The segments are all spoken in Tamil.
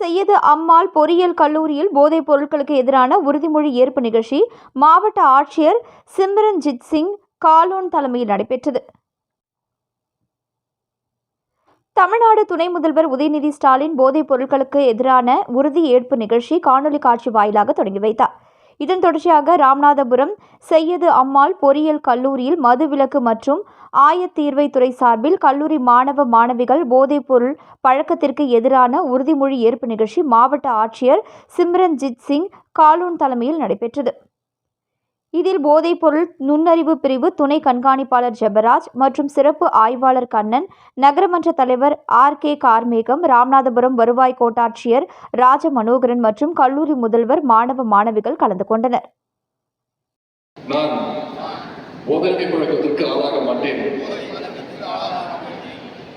செய்யது அம்மாள் பொறியியல் கல்லூரியில் போதைப் பொருட்களுக்கு எதிரான உறுதிமொழி ஏற்பு நிகழ்ச்சி மாவட்ட ஆட்சியர் சிம்ரன்ஜித் சிங் காலோன் தலைமையில் நடைபெற்றது. தமிழ்நாடு துணை முதல்வர் உதயநிதி ஸ்டாலின் போதைப் பொருட்களுக்கு எதிரான உறுதி ஏற்பு நிகழ்ச்சி காணொலி காட்சி வாயிலாக தொடங்கி வைத்தார். இதன் தொடர்ச்சியாக ராமநாதபுரம் செய்யது அம்மாள் பொறியியல் கல்லூரியில் மதுவிலக்கு மற்றும் ஆயத்தீர்வை துறை சார்பில் கல்லூரி மாணவ மாணவிகள் போதைப்பொருள் பழக்கத்திற்கு எதிரான உறுதிமொழி ஏற்பு நிகழ்ச்சி மாவட்ட ஆட்சியர் சிம்ரன்ஜித் சிங் காலூன் தலைமையில் நடைபெற்றது. இதில் போதைப்பொருள் நுண்ணறிவு பிரிவு துணை கண்காணிப்பாளர் ஜெபராஜ் மற்றும் சிறப்பு ஆய்வாளர் கண்ணன் நகரமன்ற தலைவர் ஆர் கே கார்மேகம் ராமநாதபுரம் வருவாய் கோட்டாட்சியர் ராஜ மனோகரன் மற்றும் கல்லூரி முதல்வர் மாணவ மாணவிகள் கலந்து கொண்டனர். நான் பழக்கத்திற்கு ஆளாக மாட்டேன்.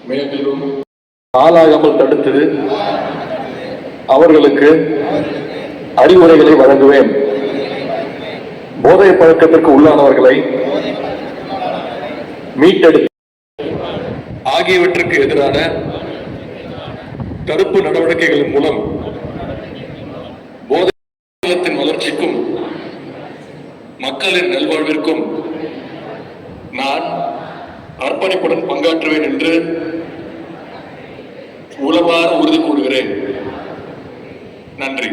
மேலும் ஆளாகாமல் தடுத்து அவர்களுக்கு அறிவுரைகளை வழங்குவேன். போதை பழக்கத்திற்கு உள்ளானவர்களை மீட்டெடுத்து ஆகியவற்றுக்கு எதிரான தடுப்பு நடவடிக்கைகள் மூலம் போதை வளர்ச்சிக்கும் மக்களின் நல்வாழ்விற்கும் நான் அர்ப்பணிப்புடன் பங்காற்றுவேன் என்று உளமாற உறுதி கூறுகிறேன். நன்றி.